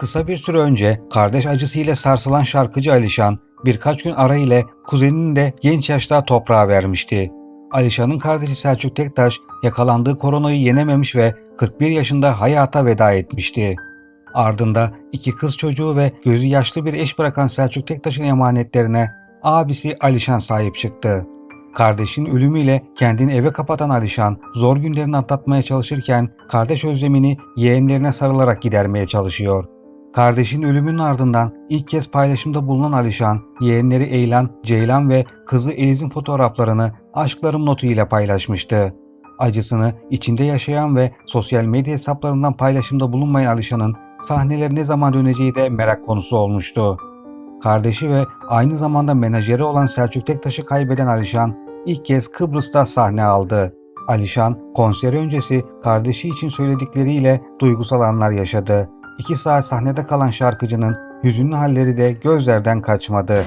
Kısa bir süre önce kardeş acısıyla sarsılan şarkıcı Alişan birkaç gün ara ile kuzenini de genç yaşta toprağa vermişti. Alişan'ın kardeşi Selçuk Tektaş yakalandığı koronayı yenememiş ve 41 yaşında hayata veda etmişti. Ardında iki kız çocuğu ve gözü yaşlı bir eş bırakan Selçuk Tektaş'ın emanetlerine abisi Alişan sahip çıktı. Kardeşin ölümüyle kendini eve kapatan Alişan zor günlerini atlatmaya çalışırken kardeş özlemini yeğenlerine sarılarak gidermeye çalışıyor. Kardeşin ölümünün ardından ilk kez paylaşımda bulunan Alişan, yeğenleri Eylan, Ceylan ve kızı Eliz'in fotoğraflarını aşklarım notu ile paylaşmıştı. Acısını içinde yaşayan ve sosyal medya hesaplarından paylaşımda bulunmayan Alişan'ın sahneler ne zaman döneceği de merak konusu olmuştu. Kardeşi ve aynı zamanda menajeri olan Selçuk Tektaş'ı kaybeden Alişan ilk kez Kıbrıs'ta sahne aldı. Alişan konseri öncesi kardeşi için söyledikleriyle duygusal anlar yaşadı. İki saat sahnede kalan şarkıcının hüzünlü halleri de gözlerden kaçmadı.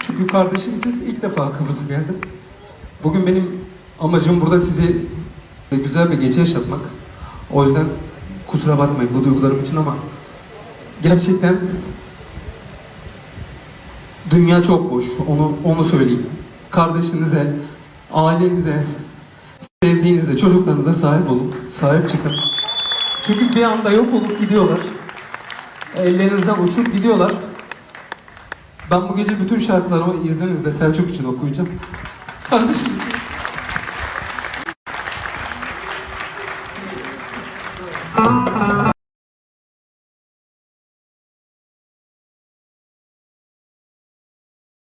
Çünkü kardeşimsiz ilk defa Kıbrıs'a geldim. Bugün benim amacım burada sizi güzel bir gece yaşatmak. O yüzden kusura bakmayın bu duygularım için ama gerçekten dünya çok boş. Onu onu söyleyeyim kardeşinize, ailenize, sevdiğinize, çocuklarınıza sahip olun, sahip çıkın. Çünkü bir anda yok olup gidiyorlar. Ellerinizden uçup gidiyorlar. Ben bu gece bütün şarkılarımı izninizle Selçuk için okuyacağım. Kardeşim için. Thank you.